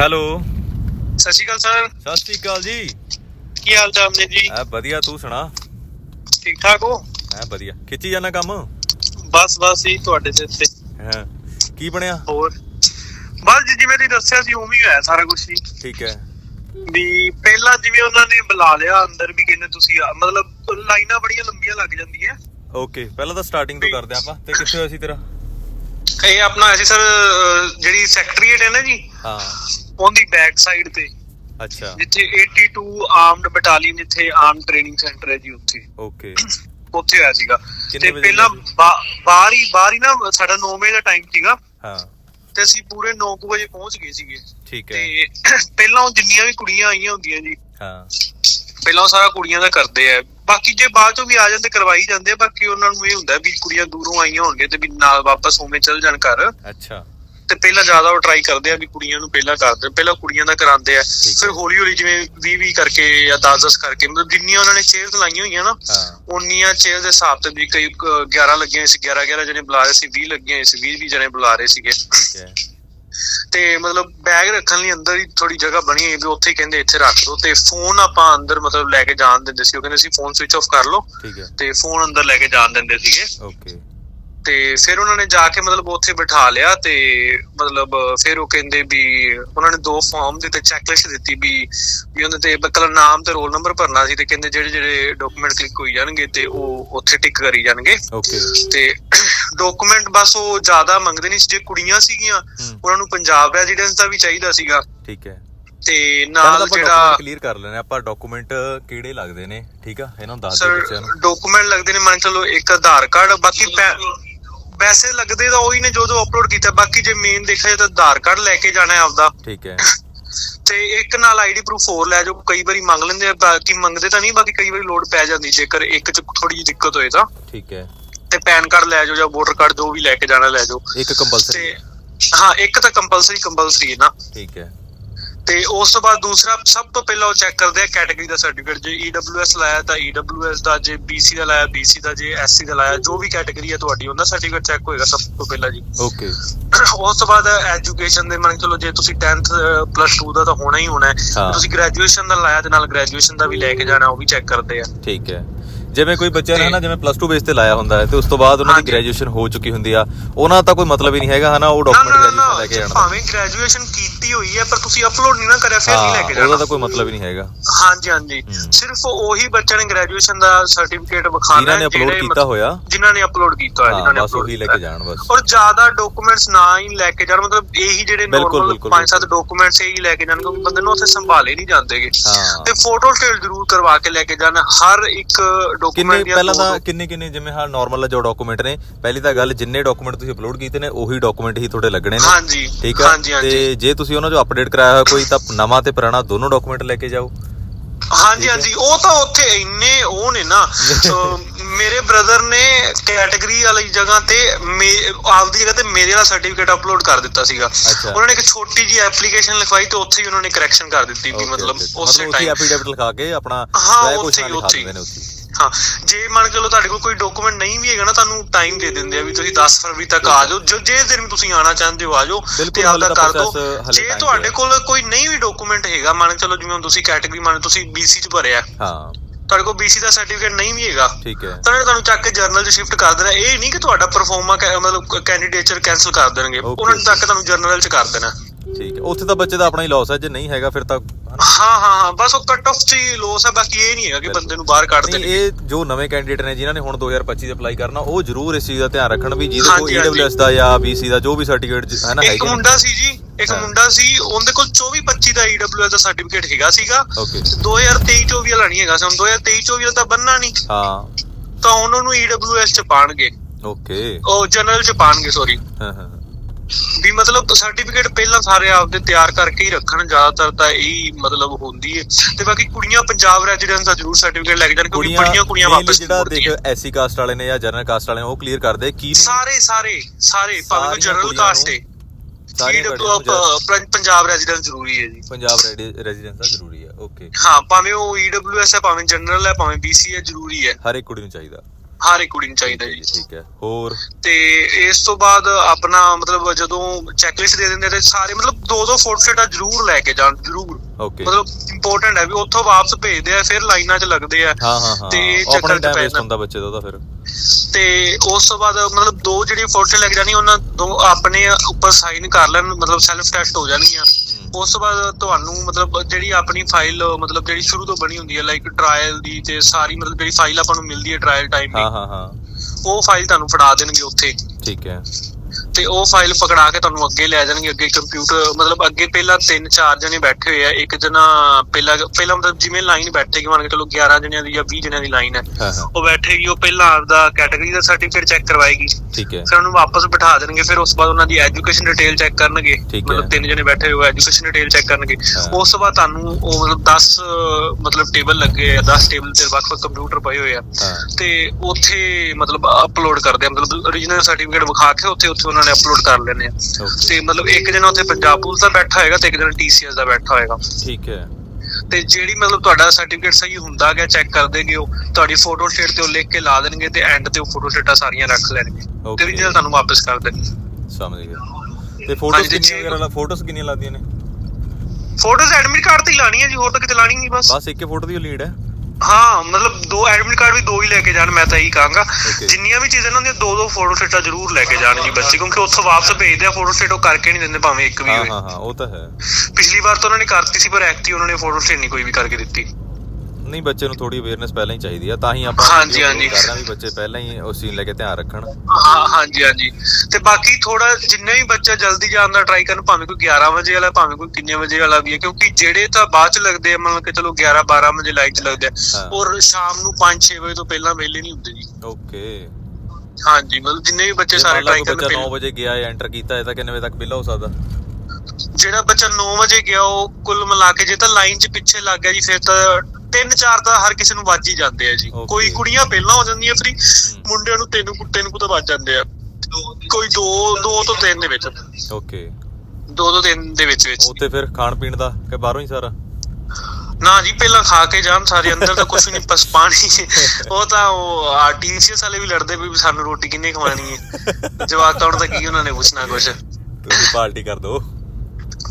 Hello. ਸਤਿ ਸ਼੍ਰੀ ਅਕਾਲ sir. ਸਤਿ ਸ਼੍ਰੀ ਅਕਾਲ ਜੀ। ਕੀ ਹਾਲ ਚਾਲ ਨੇ ਜੀ? ਐ ਵਧੀਆ ਤੂੰ ਸੁਣਾ? ਠੀਕ ਠਾਕ ਹੋ? ਐ ਵਧੀਆ। ਖਿੱਚੀ ਜਾਣਾ ਕੰਮ? ਬਸ ਬਸ ਹੀ ਤੁਹਾਡੇ ਸਿਰ ਤੇ। ਹਾਂ। ਕੀ ਬਣਿਆ? ਹੋਰ। ਬਸ ਜੀ ਜਿਵੇਂ ਤੁਸੀਂ ਦੱਸਿਆ ਸੀ ਉਵੇਂ ਹੀ ਹੋਇਆ ਸਾਰਾ ਕੁਝ ਹੀ ਠੀਕ ਹੈ ਵੀ ਪਹਿਲਾਂ ਜਿਵੇਂ ਉਹਨਾਂ ਨੇ ਬੁਲਾ ਲਿਆ ਅੰਦਰ ਵੀ ਕਹਿੰਦੇ ਤੁਸੀਂ ਆ- ਮਤਲਬ ਲਾਈਨਾਂ ਬੜੀਆਂ ਲੰਬੀਆਂ ਲੱਗ ਜਾਂਦੀਆਂ। ਓਕੇ ਪਹਿਲਾਂ ਤਾਂ ਸਟਾਰਟਿੰਗ ਤੋਂ ਕਰਦੇ ਆਪਾਂ ਤੇ ਕਿੱਥੇ ਹੋਇਆ ਸੀ ਤੇਰਾ? ਇਹ ਆਪਣਾ ਐਸੀ ਸਰ ਜਿਹੜੀ ਸੈਕਟਰੀਏਟ ਹੈ ਨਾ ਜੀ ਹਾਂ। ਉਹਦੀ ਬੈਕ ਸਾਈਡ ਤੇ। ਅੱਛਾ। ਜਿੱਥੇ 82 ਆਰਮਡ ਬਟਾਲੀਅਨ ਜਿੱਥੇ ਆਰਮ ਟ੍ਰੇਨਿੰਗ ਸੈਂਟਰ ਹੈ ਜੀ ਉੱਥੇ। ਓਕੇ ਉੱਥੇ ਹੋਇਆ ਸੀਗਾ। ਤੇ ਪਹਿਲਾਂ ਬਾਹਰ ਹੀ ਬਾਹਰ ਹੀ ਨਾ ਸਾਡਾ 9 ਵਜੇ ਦਾ ਟਾਈਮ ਸੀਗਾ। ਹਾਂ। ਤੇ ਅਸੀਂ ਪੂਰੇ 9 ਵਜੇ ਪਹੁੰਚ ਗਏ ਸੀਗੇ। ਠੀਕ ਹੈ। ਤੇ ਪਹਿਲਾਂ ਜਿੰਨੀਆਂ ਵੀ ਕੁੜੀਆਂ ਆਈਆਂ ਹੁੰਦੀਆਂ ਜੀ। ਹਾਂ। ਪਹਿਲਾਂ ਸਾਰਾ ਕੁੜੀਆਂ ਦਾ ਕਰਦੇ ਆ। ਬਾਕੀ ਜੇ ਬਾਅਦ ਚੋਂ ਵੀ ਆ ਜਾਂਦੇ ਕਰਵਾਈ ਜਾਂਦੇ ਬਾਕੀ ਉਹਨਾਂ ਨੂੰ ਇਹ ਹੁੰਦਾ ਵੀ ਕੁੜੀਆਂ ਦੂਰੋਂ ਆਈਆਂ ਹੋਣਗੇ ਤੇ ਵੀ ਨਾਲ ਵਾਪਸ ਉਵੇਂ ਚੱਲ ਜਾਣ ਘਰ। ਅੱਛਾ। ਤੇ ਪਹਿਲਾਂ ਜ਼ਿਆਦਾ ਉਹ ਟਰਾਈ ਕਰਦੇ ਆ ਵੀ ਕੁੜੀਆਂ ਨੂੰ ਪਹਿਲਾਂ ਕਰਦੇ ਪਹਿਲਾਂ ਕੁੜੀਆਂ ਦਾ ਕਰਾਉਂਦੇ ਆ। ਹੈ। ਫਿਰ ਹੌਲੀ ਹੌਲੀ ਜਿਵੇਂ 20 20 ਕਰਕੇ ਜਾਂ 10 10 ਕਰਕੇ ਮਤਲਬ ਜਿੰਨੀਆਂ ਉਹਨਾਂ ਨੇ ਚੇਅਰਸ ਲਾਈਆਂ ਹੋਈਆਂ ਨਾ ਹਾਂ। ਉਨੀਆਂ ਚੇਅਰ ਦੇ ਹਿਸਾਬ ਤੇ ਵੀ ਕਈ ਅਹ, 11 ਲੱਗੀਆਂ ਸੀ 11 11 ਜਣੇ ਬੁਲਾ ਰਹੇ ਸੀ 20 ਲੱਗੀਆਂ ਸੀ 20 20 ਜਣੇ ਬੁਲਾ ਰਹੇ ਸੀਗੇ। ਠੀਕ ਹੈ। ਤੇ ਮਤਲਬ ਬੈਗ ਰੱਖਣ ਲਈ ਅੰਦਰ ਹੀ ਥੋੜੀ ਜਗ੍ਹਾ ਬਣੀ ਹੋਈ ਵੀ ਉੱਥੇ ਹੀ ਕਹਿੰਦੇ ਇੱਥੇ ਰੱਖ ਦਿਓ ਤੇ ਫੋਨ ਆਪਾਂ ਅੰਦਰ ਮਤਲਬ ਲੈ ਕੇ ਜਾਣ ਦਿੰਦੇ ਸੀ ਉਹ ਕਹਿੰਦੇ ਸੀ ਫੋਨ ਸਵਿਚ ਆਫ ਕਰ ਲਓ ਠੀਕ ਹੈ। ਤੇ ਫੋਨ ਅੰਦਰ ਲੈ ਕੇ ਜਾਣ ਦਿੰਦੇ ਸੀਗੇ। ਓਕੇ ਤੇ ਫਿਰ ਉਹਨਾਂ ਨੇ ਜਾ ਕੇ ਮਤਲਬ ਉੱਥੇ ਬਿਠਾ ਲਿਆ ਤੇ ਮਤਲਬ ਫਿਰ ਉਹ ਕਹਿੰਦੇ ਵੀ ਉਹਨਾਂ ਨੇ ਦੋ ਫਾਰਮ ਦੇ ਤੇ ਚੈੱਕਲਿਸਟ ਦਿੱਤੀ ਵੀ ਵੀ ਉਹਦੇ ਤੇ ਬਕਲ ਨਾਮ ਤੇ ਰੋਲ ਨੰਬਰ ਭਰਨਾ ਸੀ ਤੇ ਕਹਿੰਦੇ ਜਿਹੜੇ ਜਿਹੜੇ ਡਾਕੂਮੈਂਟ ਕਲਿੱਕ ਹੋਈ ਜਾਣਗੇ ਤੇ ਉਹ ਉੱਥੇ ਟਿਕ ਕਰੀ ਜਾਣਗੇ। ਓਕੇ ਤੇ ਡਾਕੂਮੈਂਟ ਬਸ ਉਹ ਜ਼ਿਆਦਾ ਮੰਗਦੇ ਨਹੀਂ ਸੀ ਜੇ ਕੁੜੀਆਂ ਸੀਗੀਆਂ ਉਹਨਾਂ ਨੂੰ ਪੰਜਾਬ ਰੈਜ਼ੀਡੈਂਸ ਦਾ ਵੀ ਚਾਹੀਦਾ ਸੀਗਾ। ਠੀਕ ਹੈ। ਤੇ ਨਾਲ ਜਿਹੜਾ ਕਲੀਅਰ ਕਰ ਲੈਣੇ ਆਪਾਂ ਡਾਕੂਮੈਂਟ ਕਿਹੜੇ ਲੱਗਦੇ ਨੇ ਠੀਕ ਆ? ਇਹਨਾਂ ਨੂੰ ਦੱਸ ਦੇ ਬੱਚਿਆਂ ਨੂੰ। ਡਾਕੂਮੈਂਟ ਲੱਗਦੇ ਨੇ ਮੰਨ ਚਲੋ ਇੱਕ ਆਧਾਰ ਕਾਰਡ ਬਾਕੀ ਵੈਸੇ ਲੱਗਦੇ ਤਾਂ ਉਹੀ ਨੇ ਜੋ ਜੋ ਅਪਲੋਡ ਕੀਤਾ ਬਾਕੀ ਜੇ ਮੇਨ ਦੇਖਿਆ ਜਾਏ ਤਾਂ ਆਧਾਰ ਕਾਰਡ ਲੈ ਕੇ ਜਾਣਾ ਹੈ ਆਪਦਾ। ਠੀਕ ਹੈ। ਤੇ ਇੱਕ ਨਾਲ ਆਈਡੀ ਪ੍ਰੂਫ ਹੋਰ ਲੈ ਜਾਓ ਕਈ ਵਾਰੀ ਮੰਗ ਲੈਂਦੇ ਆ ਬਾਕੀ ਮੰਗਦੇ ਤਾਂ ਨਹੀਂ ਬਾਕੀ ਕਈ ਵਾਰੀ ਲੋਡ ਪੈ ਜਾਂਦੀ ਜੇਕਰ ਇੱਕ ਚ ਥੋੜੀ ਜਿਹੀ ਦਿੱਕਤ ਹੋਏ ਤਾਂ। ਠੀਕ ਹੈ। ਤੇ ਪੈਨ ਕਾਰਡ ਲੈ ਜਾਓ ਜਾਂ ਵੋਟਰ ਕਾਰਡ ਜੋ ਵੀ ਲੈ ਕੇ ਜਾਣਾ ਲੈ ਜਾਓ। ਇੱਕ ਕੰਪਲਸਰੀ ਹਾਂ ਇੱਕ ਤਾਂ ਕੰਪਲਸਰੀ ਕੰਪਲਸਰੀ ਹੈ ਨਾ। ਠੀਕ ਹੈ। ਤੇ ਉਸ ਤੋਂ ਬਾਅਦ ਦੂਸਰਾ ਸਭ ਤੋਂ ਪਹਿਲਾਂ ਉਹ ਚੈੱਕ ਕਰਦੇ ਆ ਕੈਟਾਗਰੀ ਦਾ ਸਰਟੀਫਿਕੇਟ ਜੇ EWS ਲਾਇਆ ਤਾਂ EWS ਦਾ ਜੇ BC ਦਾ ਲਾਇਆ BC ਦਾ ਜੇ SC ਦਾ ਲਾਇਆ ਜੋ ਵੀ ਕੈਟਾਗਰੀ ਹੈ ਤੁਹਾਡੀ ਉਹਦਾ ਸਰਟੀਫਿਕੇਟ ਚੈੱਕ ਹੋਏਗਾ ਸਭ ਤੋਂ ਪਹਿਲਾਂ ਜੀ। ਓਕੇ ਉਸ ਤੋਂ ਬਾਅਦ ਐਜੂਕੇਸ਼ਨ ਦੇ ਮੰਨ ਚਲੋ ਜੇ ਤੁਸੀਂ 10th ਪਲੱਸ 2 ਦਾ ਤਾਂ ਹੋਣਾ ਹੀ ਹੋਣਾ ਹਾਂ। ਤੁਸੀਂ ਗ੍ਰੈਜੂਏਸ਼ਨ ਦਾ ਲਾਇਆ ਤੇ ਨਾਲ ਗ੍ਰੈਜੂਏਸ਼ਨ ਦਾ ਵੀ ਲੈ ਕੇ ਜਾਣਾ ਉਹ ਵੀ ਚੈੱਕ ਕਰਦੇ ਆ। ਠੀਕ ਹੈ। ਜਿਵੇਂ ਕੋਈ ਬੱਚਾ ਨੇ ਜਿਵੇਂ ਪਲੱਸ 2 ਬੇਸ ਤੇ ਲਾਇਆ ਹੁੰਦਾ ਹੈ ਤੇ ਉਸ ਤੋਂ ਬਾਅਦ ਉਹਨਾਂ ਦੀ। ਗ੍ਰੈਜੂਏਸ਼ਨ ਹੋ ਚੁੱਕੀ ਹੁੰਦੀ ਆ ਉਹਨਾਂ ਦਾ ਕੋਈ ਮਤਲਬ ਹੀ ਨਹੀਂ ਹੈਗਾ ਹਨਾ ਉਹ ਡਾਕੂਮੈਂਟ ਗ੍ਰੈਜੂਏਸ਼ਨ ਲੈ ਕੇ ਜਾਣਾ ਭਾਵੇਂ ਗ੍ਰੈਜੂਏਸ਼ਨ ਕੀਤੀ ਹੋਈ ਹੈ ਪਰ ਤੁਸੀਂ ਅਪਲੋਡ ਨਹੀਂ ਨਾ ਕਰਿਆ ਫਿਰ ਨਹੀਂ ਲੈ ਕੇ ਹਾਂ ਉਹਦਾ ਜਾਣਾ। ਤਾਂ ਕੋਈ ਮਤਲਬ ਹੀ ਨਹੀਂ ਹੈਗਾ। ਹਾਂਜੀ ਹਾਂਜੀ। ਹੂੰ। ਸਿਰਫ ਉਹੀ ਬੱਚਿਆਂ ਨੇ ਗ੍ਰੈਜੂਏਸ਼ਨ ਦਾ ਸਰਟੀਫਿਕੇਟ ਵਿਖਾਣਾ ਜਿਨ੍ਹਾਂ ਨੇ ਹੈ, ਅਪਲੋਡ ਜਿਹੜੇ ਕੀਤਾ ਹੋਇਆ। ਜਿਨ੍ਹਾਂ ਨੇ ਅਪਲੋਡ ਕੀਤਾ ਹੋਇਆ ਹਾਂ ਜਿਨ੍ਹਾਂ ਨੇ ਉਹੀ ਲੈ ਕੇ ਜਾਣ ਬਸ। ਔਰ ਜ਼ਿਆਦਾ ਡਾਕੂਮੈਂਟਸ ਨਾ ਹੀ ਲੈ ਕੇ ਜਾਣ ਮਤਲਬ ਇਹੀ ਜਿਹੜੇ ਨਾਰਮਲ ਪੰਜ ਸੱਤ ਡਾਕੂਮੈਂਟਸ ਇਹੀ ਲੈ ਕੇ ਜਾਣ ਕਿਉਂਕਿ ਬੰਦੇ ਨੂੰ ਉੱਥੇ ਸੰਭਾਲੇ ਨਹੀਂ ਜਾਂਦੇਗੇ। ਹਾਂ। ਤੇ ਫੋਟੋ ਸਟੇਟ ਜ਼ਰੂਰ ਕਰਵਾ ਕੇ ਲੈ ਕੇ ਜਾਣ ਹਰ ਇੱਕ ਕਿੰਨੇ ਡਾਕੂਮੈਂਟ ਪਹਿਲਾਂ ਤਾਂ ਕਿੰਨੇ ਕਿੰਨੇ ਜਿਵੇਂ ਹਾਂ ਨਾਰਮਲ ਜੋ ਡਾਕੂਮੈਂਟ ਨੇ ਪਹਿਲੀ ਤਾਂ ਗੱਲ ਜਿੰਨੇ ਡਾਕੂਮੈਂਟ ਤੁਸੀਂ ਅਪਲੋਡ ਕੀਤੇ ਨੇ ਉਹੀ ਡਾਕੂਮੈਂਟ ਹੀ ਤੁਹਾਡੇ ਲੱਗਣੇ ਨੇ ਹਾਂਜੀ ਠੀਕ ਆ ਹਾਂਜੀ ਹਾਂਜੀ ਤੇ ਜੇ ਤੁਸੀਂ ਉਹਨਾਂ ਚੋਂ ਅਪਡੇਟ ਕਰਾਇਆ ਹੋਇਆ ਕੋਈ ਤਾਂ ਨਵਾਂ ਤੇ ਪੁਰਾਣਾ ਦੋਨੋਂ ਡਾਕੂਮੈਂਟ ਲੈ ਕੇ ਜਾਓ ਹਾਂਜੀ। ਹਾਂਜੀ ਉਹ ਤਾਂ ਉੱਥੇ ਇੰਨੇ ਉਹ ਨੇ ਨਾ ਅਹ ਮੇਰੇ ਬ੍ਰਦਰ ਨੇ ਕੈਟਾਗਰੀ ਵਾਲੀ ਜਗ੍ਹਾ ਤੇ ਮੇ- ਆਪਦੀ ਜਗ੍ਹਾ ਤੇ ਮੇਰੇ ਵਾਲਾ ਸਰਟੀਫਿਕੇਟ ਅਪਲੋਡ ਕਰ ਦਿੱਤਾ ਸੀਗਾ ਅੱਛਾ। ਉਹਨਾਂ ਨੇ ਇੱਕ ਛੋਟੀ ਜੀ ਐਪਲੀਕੇਸ਼ਨ ਲਿਖਵਾਈ ਤੇ ਉੱਥੇ ਹੀ ਉਹਨਾਂ ਨੇ ਕਰੈਕਸ਼ਨ ਕਰ ਦਿੱਤੀ ਵੀ Okay, ਮਤਲਬ okay. ਉਸੇ ਮਤਲਬ ਉੱਥੇ ਟਾਈਮ ਐਫੀਡੇਵਿਟ ਲਿਖਾ ਕੇ ਆਪਣਾ ਹਾਂ, ਸਵੈ ਉੱਥੇ ਘੋਸ਼ਣਾ ਹੀ, ਲਿਖਾ ਉੱਥੇ ਦਿੰਦੇ ਹੀ। ਨੇ ਉੱਥੇ ਹੀ। ਹਾਂ ਜੇ ਮੰਨ ਕੇ ਲੋ ਤੁਹਾਡੇ ਕੋਲ ਕੋਈ ਡਾਕੂਮੈਂਟ ਨਹੀਂ ਵੀ ਹੈਗਾ ਨਾ ਤੁਹਾਨੂੰ ਟਾਈਮ ਦੇ ਦਿੰਦੇ ਆ ਵੀ ਤੁਸੀਂ 10 ਫਰਵਰੀ ਤੱਕ ਆ ਜਾਓ ਜੋ ਜੇ ਦਿਨ ਤੁਸੀਂ ਆਣਾ ਚਾਹੁੰਦੇ ਹੋ ਆ ਜਾਓ ਤੇ ਆਪਦਾ ਕਰ ਦਿਓ। ਜੇ ਤੁਹਾਡੇ। ਕੋਲ ਕੋਈ ਨਹੀਂ ਵੀ ਡਾਕੂਮੈਂਟ ਹੈਗਾ ਮੰਨ ਕੇ ਚਲੋ ਜਿਵੇਂ ਤੁਸੀਂ ਕੈਟਾਗਰੀ ਮੰਨ ਤੁਸੀਂ BC ਚ ਭਰਿਆ। ਹਾਂ। ਤੁਹਾਡੇ ਕੋਲ BC ਦਾ ਸਰਟੀਫਿਕੇਟ ਨਹੀਂ ਵੀ ਹੈਗਾ। ਠੀਕ ਹੈ। ਤਾਂ ਤੁਹਾਨੂੰ ਚੱਕ ਕੇ ਜਰਨਲ 'ਚ ਸ਼ਿਫਟ ਕਰ ਦੇਣਾ। ਇਹ ਨਹੀਂ ਕਿ ਤੁਹਾਡਾ ਪਰਫਾਰਮਾ ਮਤਲਬ ਕੈਂਡੀਡੇਚਰ ਕੈਨਸਲ ਕਰ ਦੇਣਗੇ। ਉਹਨਾਂ ਨੇ ਚੱਕ ਕੇ ਤੁਹਾਨੂੰ ਜਰਨਲ 'ਚ ਕਰ ਦੇਣਾ। ਠੀਕ ਹੈ। ਉੱਥੇ ਤਾਂ ਬੱਚੇ ਦਾ ਆਪਣਾ ਹੀ ਲਾਸ ਹੈ ਜੇ ਨਹੀਂ ਹੈਗਾ ਫਿਰ ਤਾਂ। ਹਾਂ ਹਾਂ ਹਾਂ ਬਸ ਉਹ ਕੱਟ ਆਫ ਹੀ ਲੋਸ ਹੈ ਬਾਕੀ ਇਹ ਨਹੀਂ ਹੈਗਾ ਕਿ ਬੰਦੇ ਨੂੰ ਬਾਹਰ ਕੱਢ ਦੇਣਗੇ। ਇਹ ਜੋ ਨਵੇਂ ਕੈਂਡੀਡੇਟ ਨੇ ਜਿਨ੍ਹਾਂ ਨੇ ਹੁਣ 2025 ਚ ਅਪਲਾਈ ਕਰਨਾ ਉਹ ਜ਼ਰੂਰ ਇਸ ਚੀਜ਼ ਦਾ ਧਿਆਨ ਰੱਖਣ ਵੀ ਜਿਹਦੇ ਕੋਲ। EWS ਦਾ ਜਾਂ BC ਦਾ ਜੋ ਵੀ ਸਰਟੀਫਿਕੇਟ ਹੈ ਨਾ ਇੱਕ ਹੈਗੇ ਮੁੰਡਾ ਸੀ ਜੀ ਇੱਕ। ਮੁੰਡਾ ਸੀ ਉਹਦੇ ਕੋਲ 24 25 ਦਾ EWS ਦਾ ਸਰਟੀਫਿਕੇਟ ਹੈਗਾ ਸੀਗਾ। ਓਕੇ 2023 24 ਵਾਲਾ ਨਹੀਂ ਹੈਗਾ ਸੀ ਹੁਣ 2023 24 ਵਾਲਾ ਤਾਂ ਬੰਨਾ ਨਹੀਂ। ਹਾਂ। ਤਾਂ ਉਹਨਾਂ ਨੂੰ EWS 'ਚ ਪਾਣਗੇ। ਓਕੇ ਉਹ ਜਨਰਲ 'ਚ ਪਾਣਗੇ ਸੌਰੀ ਹਾਂ ਹਾਂ। ਵੀ ਮਤਲਬ ਸਰਟੀਫਿਕੇਟ ਪਹਿਲਾਂ ਸਾਰੇ ਆਪਦੇ ਤਿਆਰ ਕਰਕੇ ਹੀ ਰੱਖਣ ਜ਼ਿਆਦਾਤਰ ਤਾਂ ਇਹੀ ਮਤਲਬ ਹੁੰਦੀ ਹੈ। ਤੇ ਬਾਕੀ ਕੁੜੀਆਂ ਪੰਜਾਬ ਰੈਜ਼ੀਡੈਂਸ ਦਾ ਜ਼ਰੂਰ ਸਰਟੀਫਿਕੇਟ ਲੈ ਕੇ ਜਾਣ ਕਿਉਂਕਿ ਬੜੀਆਂ ਕੁੜੀਆਂ ਵਾਪਸ ਜਿਹੜਾ ਦੇਖ ਐਸਸੀ ਕਾਸਟ ਵਾਲੇ ਨੇ ਜਾਂ ਜਨਰਲ ਕਾਸਟ ਵਾਲੇ ਨੇ ਉਹ ਕਲੀਅਰ ਕਰਦੇ ਕੀ ਸਾਰੇ ਸਾਰੇ ਸਾਰੇ ਭਾਵੇਂ ਜਨਰਲ ਕਾਸਟ ਹੈ ਪੰਜਾਬ ਰੈਜ਼ੀਡੈਂਸ ਜ਼ਰੂਰੀ ਹੈ ਜੀ। ਪੰਜਾਬ ਰੈਜ਼ੀਡੈਂਸ ਦਾ ਜ਼ਰੂਰੀ ਹੈ ਓਕੇ ਹਾਂ ਭਾਵੇਂ ਉਹ EWS ਹੈ ਭਾਵੇਂ ਜਨਰਲ ਹੈ ਭਾਵੇਂ BC ਹੈ ਜ਼ਰੂਰੀ ਹੈ। ਹਰ ਇੱਕ ਕੁੜੀ ਨੂੰ ਚਾਹੀਦਾ। ਹਰ ਇੱਕ ਕੁੜੀ ਨੂੰ ਚਾਹੀਦਾ ਜੀ। ਠੀਕ ਹੈ ਹੋਰ? ਤੇ ਇਸ ਤੋਂ ਬਾਅਦ ਆਪਣਾ ਮਤਲਬ ਜਦੋਂ ਚੈਕਲਿਸਟ ਦੇ ਦਿੰਦੇ ਤੇ ਸਾਰੇ ਮਤਲਬ ਦੋ ਦੋ ਫੋਟੋ ਸਟੇਟਾਂ ਜ਼ਰੂਰ ਲੈ ਕੇ ਜਾਣ ਜ਼ਰੂਰ। ਓਕੇ ਮਤਲਬ ਇੰਪੋਰਟੈਂਟ ਹੈ ਵੀ ਉੱਥੋਂ ਵਾਪਸ ਭੇਜਦੇ ਆ ਫਿਰ ਲਾਈਨਾਂ 'ਚ ਲੱਗਦੇ ਆ। ਹਾਂ ਹਾਂ ਹਾਂ। ਤੇ ਚੱਕਰ ਚ ਟਾਈਮ ਪੈ ਵੇਸਟ ਜਾਂਦਾ। ਹੁੰਦਾ ਬੱਚੇ ਦਾ ਉਹਦਾ ਫਿਰ। ਤੇ ਉਸ ਤੋਂ ਬਾਅਦ ਮਤਲਬ ਦੋ ਜਿਹੜੀ ਫੋਟੋ ਲੈ ਕੇ ਜਾਣੀ ਉਹਨਾਂ ਦੋ ਆਪਣੇ ਉੱਪਰ ਸਾਈਨ ਕਰ ਲੈਣ ਮਤਲਬ ਸੈਲਫ ਟੈਸਟ ਹੋ ਜਾਣਗੀਆਂ। ਉਸ ਤੋਂ ਬਾਅਦ ਤੁਹਾਨੂੰ ਮਤਲਬ ਜਿਹੜੀ ਆਪਣੀ ਫਾਈਲ ਮਤਲਬ ਜਿਹੜੀ ਸ਼ੁਰੂ ਤੋਂ ਬਣੀ ਹੁੰਦੀ ਹੈ ਲਾਈਕ ਟ੍ਰਾਇਲ ਦੀ ਤੇ ਸਾਰੀ ਮਤਲਬ ਜਿਹੜੀ ਫਾਈਲ ਆਪਾਂ ਨੂੰ ਮਿਲਦੀ ਹੈ ਟ੍ਰਾਇਲ ਟਾਈਮ ਹਾਂ ਦੀ ਹਾਂ ਹਾਂ ਉਹ ਫਾਈਲ ਤੁਹਾਨੂੰ ਫੜਾ ਦੇਣਗੇ ਉੱਥੇ। ਠੀਕ ਹੈ। ਤੇ ਉਹ ਫਾਈਲ ਪਕੜਾ ਕੇ ਤੁਹਾਨੂੰ ਅੱਗੇ ਲੈ ਜਾਣਗੇ ਅੱਗੇ ਕੰਪਿਊਟਰ ਮਤਲਬ ਅੱਗੇ ਪਹਿਲਾਂ ਤਿੰਨ ਚਾਰ ਜਣੇ ਬੈਠੇ ਹੋਏ ਆ ਇੱਕ ਜਣਾ ਪਹਿਲਾਂ ਪਹਿਲਾਂ ਮਤਲਬ ਜਿਵੇਂ ਲਾਈਨ ਬੈਠੇਗੀ ਮੰਨ ਕੇ ਚਲੋ 11 ਜਣਿਆਂ ਦੀ ਜਾਂ 20 ਜਣਿਆਂ ਦੀ ਲਾਈਨ ਹੈ। ਉਹ ਬੈਠੇਗੀ ਉਹ ਪਹਿਲਾਂ ਆਪਦਾ ਕੈਟਾਗਰੀ ਦਾ ਸਰਟੀਫਿਕੇਟ ਚੈੱਕ ਕਰਵਾਏਗੀ। ਠੀਕ ਹੈ। ਫਿਰ ਉਹਨੂੰ ਵਾਪਸ ਬਿਠਾ ਦੇਣਗੇ ਫਿਰ ਉਸ ਬਾਅਦ ਉਹਨਾਂ ਦੀ ਐਜੂਕੇਸ਼ਨ ਡਿਟੇਲ ਚੈੱਕ ਕਰਨਗੇ। ਮਤਲਬ ਤਿੰਨ ਜਣੇ ਬੈਠੇ ਹੋਏ ਐਜੂਕੇਸ਼ਨ ਡਿਟੇਲ ਚੈੱਕ ਕਰਨਗੇ। ਉਸ ਤੋਂ ਬਾਅਦ ਤੁਹਾਨੂੰ ਉਹ ਮਤਲਬ 10 ਮਤਲਬ ਟੇਬਲ ਲੱਗੇ ਆ 10 ਟੇਬਲ ਤੇ ਵੱਖ-ਵੱਖ ਕੰਪਿਊਟਰ ਪਏ ਹੋਏ ਆ। ਤੇ ਉੱਥੇ ਮਤਲਬ ਅਪਲੋਡ ਕਰਦੇ ਆ ਮਤਲਬ origignal ਸਰਟੀਫਿਕੇਟ ਵਿਖਾ ਕੇ ਉੱਥੇ ਉੱਥੇ ਉਹਨਾਂ ਨੇ ਅਪਲੋਡ ਕਰ ਲੈਣੇ ਆ। ਤੇ ਮਤਲਬ ਇੱਕ ਜਣਾ ਉੱਥੇ ਪੰਜਾਬ ਪੁਲਿਸ ਦਾ ਬੈਠਾ ਹੋਏਗਾ ਤੇ ਇੱਕ ਜਣਾ TCS ਦਾ ਬੈਠਾ ਹੋਏਗਾ। ਠੀਕ ਹੈ। ਤੇ ਜਿਹੜੀ ਮਤਲਬ ਤੁਹਾਡਾ ਸਰਟੀਫਿਕੇਟ ਸਹੀ ਹੁੰਦਾ ਗਿਆ ਚੈੱਕ ਕਰ ਦੇਗੇ ਉਹ ਤੁਹਾਡੀ ਫੋਟੋ ਸਟੇਟ ਤੇ ਉਹ ਲਿਖ ਕੇ ਲਾ ਦੇਣਗੇ ਤੇ ਐਂਡ ਤੇ ਉਹ ਫੋਟੋ ਸਟੇਟਾਂ ਸਾਰੀਆਂ ਰੱਖ ਲੈਣਗੇ। ਤੇ origignal ਤੁਹਾਨੂੰ ਵਾਪਸ ਕਰ ਦੇਣਗੇ। ਸਮਝ ਗਿਆ। ਤੇ ਫੋਟੋਸ ਕਿੰਨੀਆਂ ਵਗੈਰਾ ਫੋਟੋਸ ਕਿੰਨੀਆਂ ਲੱਗਦੀਆਂ ਨੇ? ਫੋਟੋਜ਼ ਐਡਮਿਟ ਕਾਰਡ ਤੇ ਲਾਣੀ ਹੈ ਜੀ ਹੋਰ ਤਾਂ ਕਿਤੇ ਲਾਣੀ ਨਹੀਂ ਬਸ। ਬਸ ਇੱਕ ਫੋਟੋ ਦੀ ਲੀਡ ਹੈ। ਹਾਂ ਮਤਲਬ ਦੋ ਐਡਮਿਟ ਕਾਰਡ ਵੀ ਦੋ ਹੀ ਲੈ ਕੇ ਜਾਣ ਮੈਂ ਤਾਂ ਇਹੀ ਕਹਾਂਗਾ. ਜਿੰਨੀਆਂ ਵੀ ਚੀਜ਼ਾਂ ਦੀਆਂ ਦੋ ਦੋ ਫੋਟੋ ਸਟੇਟਾਂ ਜ਼ਰੂਰ ਲੈ ਕੇ ਜਾਣ ਜੀ ਬੱਚੇ ਕਿਉਂਕਿ ਉੱਥੋਂ ਵਾਪਸ ਭੇਜਦੇ ਆ ਫੋਟੋ ਸਟੇਟ ਉਹ ਕਰਕੇ ਨਹੀਂ ਦਿੰਦੇ ਭਾਵੇਂ ਇੱਕ ਵੀ ਹੋਵੇ ਹਾਂ ਹਾਂ ਉਹ ਤਾਂ ਹੈ। ਪਿਛਲੀ ਵਾਰ ਤਾਂ ਉਹਨਾਂ ਨੇ ਕਰਤੀ ਸੀ ਪਰ ਐਕਟੀ ਉਹਨਾਂ ਨੇ ਫੋਟੋ ਸਟੇਟ ਨਹੀਂ ਕੋਈ ਵੀ ਕਰਕੇ ਦਿੱਤੀ। ਨਹੀਂ ਬੱਚੇ ਨੂੰ ਥੋੜੀ ਅਵੇਅਰਨੈਸ ਪਹਿਲਾਂ ਹੀ ਚਾਹੀਦੀ ਆ ਤਾਂ ਹੀ ਆਪਾਂ ਹਾਂਜੀ, ਹਾਂਜੀ। upload ਕਰ ਰਹੇ ਹਾਂ ਵੀ ਬੱਚੇ ਪਹਿਲਾਂ ਹੀ ਉਸ ਚੀਜ਼ ਲੈ ਕੇ ਧਿਆਨ ਰੱਖਣ। ਹਾਂ ਹਾਂਜੀ ਹਾਂਜੀ। ਤੇ ਬਾਕੀ ਥੋੜਾ ਜਿੰਨੇ ਵੀ ਬੱਚਾ ਜਲਦੀ ਜਾਣ ਦਾ ਟਰਾਈ ਕਰਨ ਭਾਵੇਂ ਕੋਈ 11 ਵਜੇ ਵਾਲਾ ਭਾਵੇਂ ਕੋਈ ਕਿੰਨੇ ਵਜੇ ਵਾਲਾ ਵੀ ਹੈ ਕਿਉਂਕਿ ਜਿਹੜੇ ਤਾਂ ਬਾਅਦ ਚ ਲੱਗਦੇ ਆ ਮਤਲਬ ਕਿ ਚਲੋ 11 12 ਵਜੇ ਲਾਈਟ ਲੱਗਦੇ ਆ ਹਾਂ। ਔਰ ਸ਼ਾਮ ਨੂੰ 5 6 ਵਜੇ ਤੋਂ ਪਹਿਲਾਂ ਵਿਹਲੇ ਨਹੀਂ ਹੁੰਦੇ ਜੀ। ਓਕੇ ਹਾਂਜੀ ਮਤਲਬ ਜਿੰਨੇ ਵੀ ਬੱਚੇ ਸਾਰੇ ਟਰਾਈ ਕਰਨ ਬੱਚਾ 9 ਪਹਿਲਾਂ- ਵਜੇ ਗਿਆ ਐਂਟਰ ਕੀਤਾ ਇਹ ਤਾਂ ਕਿੰਨੇ ਵਜੇ ਤੱਕ ਵਿਹਲਾ ਹੋ ਸਕਦਾ? ਜਿਹੜਾ ਬੱਚਾ 9 ਵਜੇ ਗਿਆ ਉਹ ਕੁੱਲ ਮਿਲਾ ਕੇ ਜੇ ਤਾਂ ਲਾਈਨ 'ਚ ਪਿੱਛੇ ਲੱਗ ਗਿਆ ਜੀ ਫਿਰ ਤਾਂ ਤਿੰਨ ਚਾਰ ਤਾਂ ਹਰ ਕਿਸੇ ਨੂੰ ਵੱਜ ਹੀ ਜਾਂਦੇ ਆ ਜੀ. ਕੋਈ ਕੁੜੀਆਂ ਪਹਿਲਾਂ ਹੋ ਜਾਂਦੀਆਂ ਫ੍ਰੀ ਮੁੰਡਿਆਂ ਨੂੰ ਤਿੰਨ ਕੁ ਤਿੰਨ ਕੁ ਤਾਂ ਵੱਜ ਜਾਂਦੇ ਆ। ਕੋਈ ਦੋ ਦੋ ਤੋਂ ਤਿੰਨ ਦੇ ਵਿੱਚ। ਓਕੇ ਦੋ ਤੋਂ ਤਿੰਨ ਦੇ ਵਿੱਚ ਵਿੱਚ। ਉੱਥੇ ਫਿਰ ਖਾਣ ਪੀਣ ਦਾ ਕਿ ਬਾਹਰੋਂ ਹੀ ਸਾਰਾ? ਨਾ ਜੀ ਪਹਿਲਾਂ ਖਾ ਕੇ ਜਾਣ ਸਾਰੇ ਅੰਦਰ ਤਾਂ ਕੁਝ ਨਹੀਂ ਬਸ ਪਾਣੀ। ਉਹ ਤਾਂ ਉਹ ਆਰਟੀਸੀਐਸ ਵਾਲੇ ਵੀ ਲੜਦੇ ਵੀ ਸਾਨੂੰ ਰੋਟੀ ਕਿੰਨੇ ਖਵਾਣੀ ਹੈ। ਜਵਾਕ ਤਾਂ ਤਾਂ ਕੀ ਉਹਨਾਂ ਨੇ ਪੁੱਛਣਾ ਕੁਝ ਤੁਸੀਂ ਪਾਰਟੀ ਕਰ ਦੋ।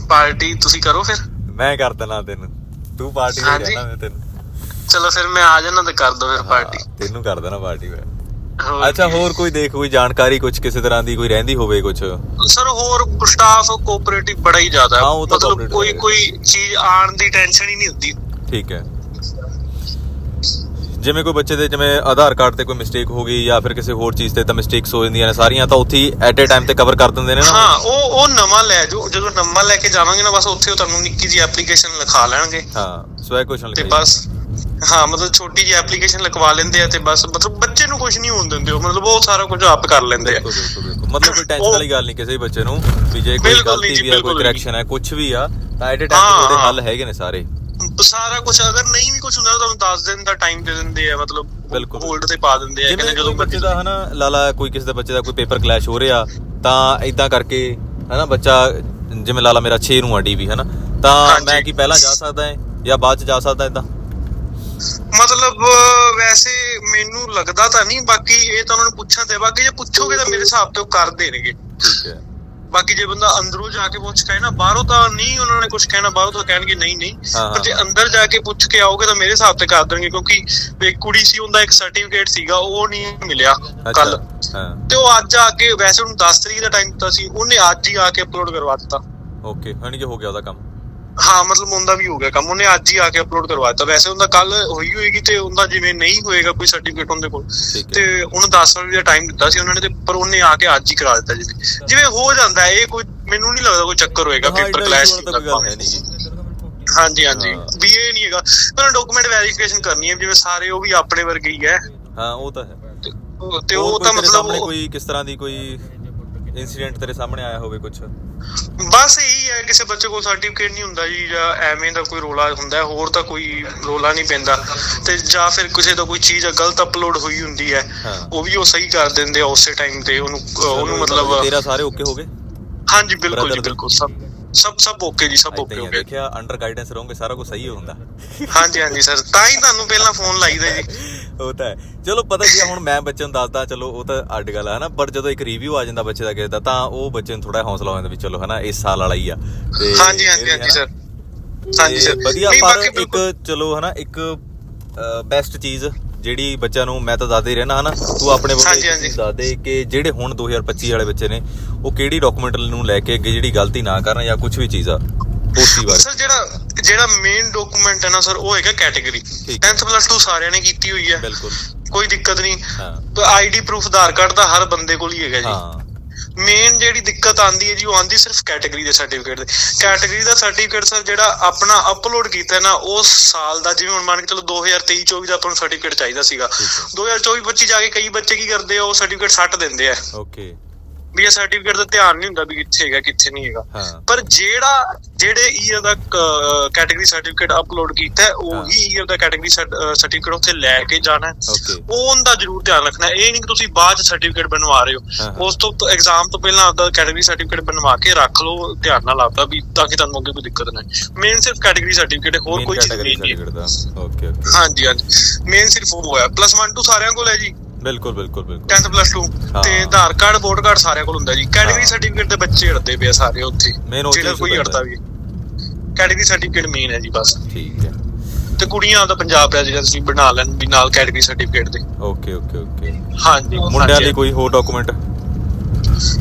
ਪਾਰਟੀ ਤੁਸੀਂ ਕਰੋ ਫਿਰ। ਮੈਂ ਕਰ ਦੇਣਾ ਤੈਨੂੰ। ਤੂੰ ਪਾਰਟੀ ਦੇ। ਕਹਿਣਾ ਮੈਂ ਤੈਨੂੰ। ਚਲੋ ਫਿਰ ਮੈਂ ਆ ਜਾਣਾ ਤੇ ਕਰ ਦੋ ਫਿਰ ਪਾਰਟੀ ਤੈਨੂੰ ਕਰ ਦੇਣਾ ਪਾਰਟੀ ਮੈਂ ਅੱਛਾ। ਹੋਰ ਕੋਈ ਦੇਖ ਕੋਈ ਜਾਣਕਾਰੀ ਕੁਝ ਕਿਸੇ ਤਰ੍ਹਾਂ ਦੀ ਕੋਈ ਰਹਿੰਦੀ ਹੋਵੇ ਕੁਝ ਸਰ ਹੋਰ ਸਟਾਫ ਕੋਆਪਰੇਟਿਵ ਬੜਾ ਹੀ ਜ਼ਿਆਦਾ। ਹਾਂ, ਮਤਲਬ ਕੋਈ। ਕੋਈ ਚੀਜ਼ ਆਣ ਦੀ ਟੈਨਸ਼ਨ ਹੀ ਨਹੀਂ ਹੁੰਦੀ। ਠੀਕ ਹੈ। ਜਿਵੇਂ ਕੋਈ ਬੱਚੇ ਦੇ ਜਿਵੇਂ ਆਧਾਰ ਕਾਰਡ ਤੇ ਕੋਈ ਮਿਸਟੇਕ ਹੋ ਗਈ ਜਾਂ ਫਿਰ ਕਿਸੇ ਹੋਰ ਚੀਜ਼ ਤੇ ਤਾਂ ਮਿਸਟੇਕਸ ਹੋ ਜਾਂਦੀਆਂ ਨੇ ਸਾਰੀਆਂ ਤਾਂ ਉੱਥੇ ਐਟ ਏ ਟਾਈਮ ਤੇ ਕਵਰ ਕਰ ਦਿੰਦੇ ਨੇ ਨਾ ਹਾਂ ਉਹ ਉਹ ਨਵਾਂ ਲੈ ਜੋ ਜਦੋਂ ਨਵਾਂ ਲੈ ਕੇ ਜਾਵਾਂਗੇ ਨਾ ਬਸ ਉੱਥੇ ਉਹ ਤੁਹਾਨੂੰ ਨਿੱਕੀ ਜਿਹੀ ਐਪਲੀਕੇਸ਼ਨ ਲਿਖਾ ਲੈਣਗੇ। ਹਾਂ ਸਵੈ ਕੁਐਸਚਨ ਤੇ ਬਸ ਹਾਂ ਮਤਲਬ ਛੋਟੀ ਜਿਹੀ ਐਪਲੀਕੇਸ਼ਨ ਲਿਖਵਾ ਲੈਂਦੇ ਆ ਤੇ ਬਸ ਮਤਲਬ ਬੱਚੇ ਨੂੰ ਕੁਝ ਨਹੀਂ ਹੋਣ ਦਿੰਦੇ ਉਹ ਮਤਲਬ ਉਹ ਸਾਰਾ ਕੁਝ ਆਪ ਕਰ ਲੈਂਦੇ ਆ ਮਤਲਬ ਕੋਈ ਟੈਨਸ਼ਨ ਵਾਲੀ ਗੱਲ ਨਹੀਂ ਕਿਸੇ ਬੱਚੇ ਨੂੰ ਵੀ ਜੇ ਕੋਈ ਗਲਤੀ ਜੀ, ਵੀ ਆ ਕੋਈ ਕਰੈਕਸ਼ਨ ਹੈ ਕੁਝ ਵੀ ਆ ਤਾਂ ਐਟ ਏ ਟਾਈਮ ਉਹਦੇ। ਹੱਲ ਹੈਗੇ ਨੇ ਸਾਰੇ ਸਾਰਾ ਕੁਝ ਅਗਰ ਨਹੀਂ ਵੀ ਕੁਝ ਹੁੰਦਾ ਤਾਂ ਤੁਹਾਨੂੰ 10 ਦਿਨ ਦਾ ਟਾਈਮ ਦੇ ਦਿੰਦੇ ਆ ਮਤਲਬ ਬਿਲਕੁਲ। ਹੋਲਡ ਤੇ ਪਾ ਦਿੰਦੇ ਆ ਕਹਿੰਦੇ ਜਦੋਂ ਬੱਚੇ ਦਾ ਹਨਾ ਲਾਲਾ ਕੋਈ ਕਿਸੇ ਦਾ ਬੱਚੇ ਦਾ ਕੋਈ ਪੇਪਰ ਕਲੈਸ਼ ਹੋ ਰਿਹਾ ਤਾਂ ਇਦਾਂ ਕਰਕੇ ਹਨਾ ਬੱਚਾ ਜਿਵੇਂ ਲਾਲਾ ਮੇਰਾ 6 ਨੂੰ ਆ ਡੀਵੀ ਹਨਾ ਤਾਂ। ਮੈਂ ਕੀ ਪਹਿਲਾਂ ਜਾ ਸਕਦਾ ਹੈ ਜਾਂ ਬਾਅਦ ਚ ਜਾ ਸਕਦਾ ਇਦਾਂ ਮਤਲਬ ਵੈਸੇ ਮੈਨੂੰ ਲੱਗਦਾ ਤਾਂ ਨਹੀਂ ਬਾਕੀ ਇਹ ਤਾਂ ਉਹਨਾਂ ਨੂੰ ਪੁੱਛਣ ਤੇ ਬਾਕੀ ਜੇ ਪੁੱਛੋਗੇ ਤਾਂ ਮੇਰੇ ਹਿਸਾਬ ਤੇ ਉਹ ਕਰ ਦੇਣਗੇ। ਠੀਕ ਹੈ। ਬਾਕੀ ਜੇ ਬੰਦਾ ਅੰਦਰੋਂ ਜਾ ਕੇ ਪੁੱਛ ਕੇ ਨਾ ਬਾਹਰੋਂ ਤਾਂ ਨਹੀਂ ਉਹਨਾਂ ਨੇ ਕੁਝ ਕਹਿਣਾ ਬਾਹਰੋਂ ਤਾਂ ਕਹਿਣਗੇ ਨਹੀਂ ਨਹੀਂ। ਪਰ ਜੇ। ਅੰਦਰ ਜਾ ਕੇ ਪੁੱਛ ਕੇ ਆਓਗੇ ਤਾਂ ਮੇਰੇ ਹਿਸਾਬ ਤੇ ਕਰ ਦੇਣਗੇ ਕਿਉਂਕਿ ਇੱਕ ਕੁੜੀ ਸੀ ਉਹਦਾ ਇੱਕ ਸਰਟੀਫਿਕੇਟ ਸੀਗਾ ਉਹ ਨਹੀਂ ਮਿਲਿਆ ਕੱਲ ਤੇ ਉਹ ਅੱਜ ਆ ਕੇ ਵੈਸੇ ਉਹਨੂੰ 10 ਤਰੀਕ ਦਾ ਟਾਈਮ ਦਿੱਤਾ ਸੀ ਉਹਨੇ ਅੱਜ ਹੀ ਆ ਕੇ ਅਪਲੋਡ ਕਰਵਾ ਦਿੱਤਾ। ਓਕੇ ਹਣੀ ਕਿ ਹੋ ਗਿਆ ਉਹਦਾ ਕੰਮ। ਹਾਂ ਮਤਲਬ ਉਹਦਾ ਵੀ ਹੋ ਗਿਆ ਕੰਮ। ਉਹਨੇ ਅੱਜ ਹੀ ਆ ਕੇ ਅਪਲੋਡ ਕਰਵਾ ਦਿੱਤਾ। ਵੈਸੇ ਉਹਦਾ ਕੱਲ ਹੋਈ ਹੋਏਗੀ ਤੇ ਉਹਦਾ ਜਿਵੇਂ ਨਹੀਂ ਹੋਏਗਾ ਕੋਈ ਸਰਟੀਫਿਕੇਟ ਉਹਦੇ ਕੋਲ। ਤੇ ਉਹਨੂੰ 10 ਵਜੇ ਦਾ ਟਾਈਮ ਦਿੱਤਾ ਸੀ ਉਹਨਾਂ ਨੇ ਤੇ ਪਰ ਉਹਨੇ ਆ ਕੇ ਅੱਜ ਹੀ ਕਰਾ ਦਿੱਤਾ ਜਿਵੇਂ। ਜਿਵੇਂ ਹੋ ਜਾਂਦਾ ਇਹ ਕੋਈ ਮੈਨੂੰ ਨਹੀਂ ਲੱਗਦਾ ਕੋਈ ਚੱਕਰ ਹੋਏਗਾ ਪੇਪਰ ਕਲੈਸ਼ ਕੋਈ ਗੱਲ ਹੈ ਨਹੀਂ ਜੀ। ਹਾਂਜੀ ਹਾਂਜੀ। ਵੀ ਇਹ ਨਹੀਂ ਹੈਗਾ। ਪਰ ਡਾਕੂਮੈਂਟ ਵੈਰੀਫਿਕੇਸ਼ਨ ਕਰਨੀ ਹੈ ਜਿਵੇਂ ਸਾਰੇ ਉਹ ਵੀ ਆਪਣੇ ਵਰਗੇ ਹੀ ਹੈ। ਹਾਂ ਉਹ ਤਾਂ ਹੈ। ਤੇ ਉਹ- ਤੇ ਮਤਲਬ ਕੋਈ ਕਿਸ ਤਰ੍ਹਾਂ ਦੀ ਕੋਈ ਇਨਸੀਡੈਂਟ ਤੇਰੇ ਸਾਹਮਣੇ ਆਇਆ ਹੋਵੇ ਕੁਝ ਬਸ ਇਹੀ ਹੈ ਕਿਸੇ ਬੱਚੇ ਕੋਲ ਸਰਟੀਫਿਕੇਟ ਨਹੀਂ ਹੁੰਦਾ ਜੀ ਜਾਂ ਐਵੇਂ ਦਾ ਕੋਈ ਰੋਲਾ ਹੁੰਦਾ ਹੈ ਹੋਰ ਤਾਂ ਕੋਈ ਰੋਲਾ ਨਹੀਂ ਪੈਂਦਾ। ਤੇ ਜਾਂ ਫਿਰ ਕਿਸੇ ਦਾ ਕੋਈ ਚੀਜ਼ ਗਲਤ ਅਪਲੋਡ ਹੋਈ ਹੁੰਦੀ ਹੈ। ਉਹ ਵੀ ਉਹ ਸਹੀ ਕਰ ਦਿੰਦੇ ਆ ਉਸੇ ਟਾਈਮ ਤੇ ਉਹਨੂੰ ਉਹਨੂੰ ਮਤਲਬ ਤੇਰਾ ਸਾਰੇ ਓਕੇ ਹੋ ਗਏ? ਹਾਂਜੀ ਬਿਲਕੁਲ ਜੀ? ਬਿਲਕੁਲ ਸਭ ਸਭ ਸਭ ਓਕੇ ਜੀ ਸਭ ਓਕੇ ਹੀ ਆ, ਓਕੇ ਦੇਖਿਆ ਅੰਡਰ ਗਾਈਡੈਂਸ ਰਹੋਗੇ ਸਾਰਾ ਕੁਝ ਸਹੀ ਹੁੰਦਾ। ਹਾਂਜੀ ਹਾਂਜੀ ਸਰ ਤਾਂ ਹੀ ਤੁਹਾਨੂੰ ਪਹਿਲਾਂ ਫੋਨ ਲਾਈਦਾ ਜੀ। ਉਹ ਤਾਂ ਚਲੋ ਪਤਾ ਕੀ ਹੁਣ ਮੈਂ ਬੱਚੇ ਨੂੰ ਦੱਸਦਾ ਚਲੋ ਉਹ ਤਾਂ ਅੱਡ ਗੱਲ ਹੈ ਹਨਾ? ਪਰ ਜਦੋਂ ਇੱਕ ਰਿਵਿਊ ਆ ਜਾਂਦਾ ਬੱਚੇ ਦਾ ਕਿਸੇ ਦਾ ਤਾਂ ਉਹ ਬੱਚੇ ਨੂੰ ਥੋੜਾ ਹੌਸਲਾ ਹੋ ਜਾਂਦਾ ਵੀ ਚਲੋ ਹਨਾ ਇਸ ਸਾਲ ਵਾਲਾ ਹੀ ਆ। ਤੇ ਹਾਂਜੀ ਹਾਂਜੀ ਹਾਂਜੀ ਸਰ ਹਾਂਜੀ ਸਰ ਵਧੀਆ ਪਰ ਇੱਕ ਚਲੋ ਹਨਾ ਇੱਕ ਬੈਸਟ ਚੀਜ਼ ਜਿਹੜੀ ਬੱਚਿਆਂ ਨੂੰ ਮੈਂ ਤਾਂ ਦੱਸਦਾ ਹੀ ਰਹਿਣਾ ਹਨਾ? ਤੂੰ ਆਪਣੇ ਵੱਲੋਂ ਦੱਸ ਦੇ ਕਿ ਜਿਹੜੇ ਹੁਣ 2025 ਵਾਲੇ ਬੱਚੇ ਨੇ ਉਹ ਕਿਹੜੀ ਡਾਕੂਮੈਂਟ ਨੂੰ ਲੈ ਕੇ ਅੱਗੇ ਜਿਹੜੀ ਗਲਤੀ ਨਾ ਕਰਨ ਜਾਂ ਕੁਝ ਵੀ ਚੀਜ਼ ਆ ਉਸ ਬਾਰੇ? ਸਰ ਜਿਹੜਾ ਜਿਹੜਾ ਮੇਨ ਡਾਕੂਮੈਂਟ ਹੈ ਨਾ ਸਰ ਉਹ ਹੈਗਾ ਕੈਟਾਗਰੀ ਠੀਕ ਹੈ। 10th ਪਲੱਸ 2 ਸਾਰਿਆਂ ਨੇ ਕੀਤੀ ਹੋਈ ਹੈ। ਬਿਲਕੁਲ। ਕੋਈ ਦਿੱਕਤ ਨਹੀਂ। ਹਾਂ। ਆਈਡੀ ਪ੍ਰੂਫ ਆਧਾਰ ਕਾਰਡ ਦਾ ਹਰ ਬੰਦੇ ਕੋਲ ਹੀ ਹੈਗਾ ਜੀ। ਹਾਂ। ਮੇਨ ਜਿਹੜੀ ਦਿੱਕਤ ਆਂਦੀ ਹੈ ਜੀ ਉਹ ਆਂਦੀ ਸਿਰਫ ਕੈਟਾਗਰੀ ਦੇ ਸਰਟੀਫਿਕੇਟ ਦੇ। ਕੈਟਾਗਰੀ ਦਾ ਸਰਟੀਫਿਕੇਟ ਸਰ ਜਿਹੜਾ ਆਪਣਾ ਅਪਲੋਡ ਕੀਤਾ ਨਾ ਉਸ ਸਾਲ ਦਾ ਜਿਵੇਂ ਹੁਣ ਮੰਨ ਕੇ ਚਲੋ 2023 24 ਦਾ ਆਪਾਂ ਨੂੰ ਸਰਟੀਫਿਕੇਟ ਚਾਹੀਦਾ ਸੀਗਾ। ਠੀਕ ਹੈ। 2024 25 ਜਾ ਕੇ ਕਈ ਬੱਚੇ ਕੀ ਕਰਦੇ ਆ ਉਹ ਸਰਟੀਫਿਕੇਟ ਸੱਟ ਦਿੰਦੇ ਆ। ਓਕੇ ਵੀ ਇਹ ਸਰਟੀਫਿਕੇਟ ਦਾ ਧਿਆਨ ਨਹੀਂ ਹੁੰਦਾ ਵੀ ਕਿੱਥੇ ਹੈਗਾ ਕਿੱਥੇ ਨਹੀਂ ਹੈਗਾ। ਪਰ ਜਿਹੜਾ ਜਿਹੜੇ ਈਅਰ ਦਾ ਕੈਟਾਗਰੀ ਸਰਟੀਫਿਕੇਟ ਅਪਲੋਡ ਕੀਤਾ ਹੈ ਉਹੀ ਈਅਰ ਦਾ ਕੈਟਾਗਰੀ ਸਰਟੀਫਿਕੇਟ ਉੱਥੇ ਲੈ ਕੇ ਜਾਣਾ ਉਹ ਉਹਦਾ ਜ਼ਰੂਰ ਧਿਆਨ ਰੱਖਣਾ। ਇਹ ਨਹੀਂ ਕਿ ਤੁਸੀਂ ਬਾਅਦ ਚ ਸਰਟੀਫਿਕੇਟ ਬਣਵਾ ਰਹੇ ਹਾਂ। ਉਸ ਤੋਂ ਐਗਜ਼ਾਮ ਤੋਂ ਪਹਿਲਾਂ ਆਪਦਾ ਕੈਟਾਗਰੀ ਸਰਟੀਫਿਕੇਟ ਬਣਵਾ ਕੇ ਰੱਖ ਲਓ ਧਿਆਨ ਨਾਲ ਆਪਦਾ ਵੀ ਤਾਂ ਕਿ ਤੁਹਾਨੂੰ ਅੱਗੇ ਕੋਈ ਦਿੱਕਤ ਨਾ ਮੇਨ ਸਿਰਫ ਕੈਟਾਗਰੀ ਸਰਟੀਫਿਕੇਟ ਹੋਰ ਕੋਈ ਚੀਜ਼ ਨਹੀਂ ਹੈ। ਓਕੇ ਓਕੇ ਹਾਂਜੀ ਹਾਂਜੀ। ਮੇਨ ਸਿਰਫ ਉਹ ਹੈ। ਪਲੱਸ 1 2 ਸਾਰਿਆਂ ਕੋਲ ਹੈ ਜੀ। ਬਿਲਕੁਲ ਬਿਲਕੁਲ ਬਿਲਕੁਲ। 10th ਪਲੱਸ 2 ਹਾਂ। ਤੇ ਆਧਾਰ ਕਾਰਡ ਵੋਟ ਕਾਰਡ ਸਾਰਿਆਂ ਕੋਲ ਹੁੰਦਾ ਜੀ। ਕੈਟਾਗਰੀ ਸਰਟੀਫਿਕੇਟ ਦੇ ਬੱਚੇ ਅੜਦੇ ਪਏ ਸਾਰੇ ਉੱਥੇ। ਜਿਹੜਾ ਕੋਈ ਅੜਦਾ ਵੀ। ਕੈਟਾਗਰੀ ਸਰਟੀਫਿਕੇਟ ਮੇਨ ਹੈ ਜੀ ਬਸ। ਠੀਕ ਹੈ। ਤੇ ਕੁੜੀਆਂ ਦਾ ਪੰਜਾਬ ਰੈਜ਼ੀਡੈਂਸੀ ਬਣਾ ਲੈਣ ਵੀ ਨਾਲ ਕੈਟਾਗਰੀ ਸਰਟੀਫਿਕੇਟ ਦੇ। ਓਕੇ ਓਕੇ ਓਕੇ ਹਾਂਜੀ ਮੁੰਡਿਆਂ। ਲਈ ਕੋਈ ਹੋਰ ਡਾਕੂਮੈਂਟ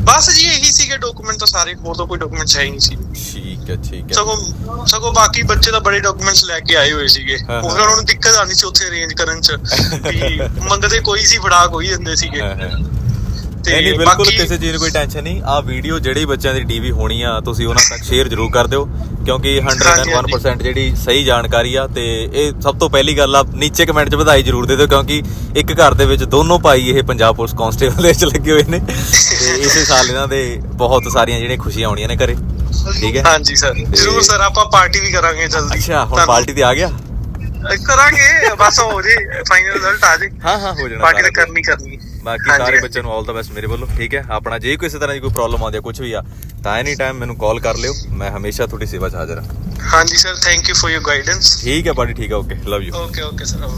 ਬਸ ਜੀ ਇਹੀ ਸੀਗੇ ਡਾਕੂਮੈਂਟ ਤਾਂ ਸਾਰੇ ਹੋਰ ਤਾਂ ਕੋਈ ਡਾਕੂਮੈਂਟਸ ਹੈ ਹੀ ਨਹੀਂ ਸੀ ਠੀਕ ਹੈ ਠੀਕ ਹੈ। ਸਗੋਂ ਸਗੋਂ ਬਾਕੀ ਬੱਚੇ ਤਾਂ ਬੜੇ ਡਾਕੂਮੈਂਟਸ ਲੈ ਕੇ ਆਏ ਹੋਏ ਸੀਗੇ। ਉਹਨਾਂ ਨੂੰ ਦਿੱਕਤ ਆਣੀ ਸੀ ਉੱਥੇ ਅਰੇਂਜ ਕਰਨ ਚ ਵੀ ਮੰਗਦੇ ਕੋਈ ਸੀ ਫੜਾ ਕੋਈ ਦਿੰਦੇ ਸੀਗੇ। ਨਹੀਂ ਨਹੀਂ ਬਿਲਕੁਲ ਕਿਸੇ ਚੀਜ਼ ਦੀ ਕੋਈ ਟੈਨਸ਼ਨ ਨਹੀਂ। ਆ ਵੀਡੀਓ ਜਿਹੜੇ ਬੱਚਿਆਂ ਦੀ ਡੀਵੀ ਹੋਣੀ ਆ ਤੁਸੀਂ ਉਹਨਾਂ ਤੱਕ ਸ਼ੇਅਰ ਜ਼ਰੂਰ ਕਰ ਦਿਓ ਕਿਉਂਕਿ 101% ਜਿਹੜੀ ਸਹੀ ਜਾਣਕਾਰੀ ਆ ਤੇ ਇਹ ਸਭ ਤੋਂ ਪਹਿਲੀ ਗੱਲ ਆ ਨੀਚੇ ਕਮੈਂਟ 'ਚ ਵਧਾਈ ਜ਼ਰੂਰ ਦੇ ਦਿਓ ਕਿਉਂਕਿ ਇੱਕ ਘਰ ਦੇ ਵਿੱਚ ਦੋਨੋਂ ਭਾਈ ਇਹ ਪੰਜਾਬ ਪੁਲਿਸ ਕਾਂਸਟੇਬਲ ਦੇ ਵਿੱਚ ਲੱਗੇ ਹੋਏ ਨੇ ਤੇ ਇਸੇ ਸਾਲ ਇਹਨਾਂ ਦੇ ਬਹੁਤ ਸਾਰੀਆਂ ਜਿਹੜੀਆਂ ਖੁਸ਼ੀਆਂ ਆਉਣੀਆਂ ਨੇ ਘਰੇ ਠੀਕ ਹੈ? ਹਾਂਜੀ ਸਰ ਜ਼ਰੂਰ ਸਰ ਆਪਾਂ ਪਾਰਟੀ ਵੀ ਕਰਾਂਗੇ ਜਲਦੀ। ਅੱਛਾ ਹੁਣ ਪਾਰਟੀ ਤੇ ਆ ਗਿਆ? ਕਰਾਂਗੇ ਬਸ ਹੋ ਜੇ ਫਾਈਨਲ ਰਿਜ਼ਲਟ ਆ ਜੇ। ਹਾਂ ਹਾਂ ਹੋ ਜਾਣਾ ਪਾਰਟੀ ਤਾਂ। ਕਰਨੀ ਕਰਨੀ। ਬਾਕੀ ਸਾਰੇ। ਬੱਚਿਆਂ ਨੂੰ ਆਲ ਦਾ ਬੈਸਟ ਮੇਰੇ ਵੱਲੋਂ ਠੀਕ ਹੈ? ਆਪਣਾ ਜੇ ਕਿਸੇ ਤਰ੍ਹਾਂ ਦੀ ਕੋਈ ਪ੍ਰੋਬਲਮ ਆਉਂਦੀ ਹੈ ਕੁਝ ਵੀ ਆ ਤਾਂ ਐਨੀ ਟਾਈਮ ਮੈਨੂੰ ਕਾਲ ਕਰ ਲਿਓ ਮੈਂ ਹਮੇਸ਼ਾ ਤੁਹਾਡੀ ਸੇਵਾ 'ਚ ਹਾਜ਼ਰ ਹਾਂ। ਹਾਂਜੀ sir thank you for your guidance ਠੀਕ ਹੈ ਬਾਡੀ ਠੀਕ ਹੈ okay love you okay okay sir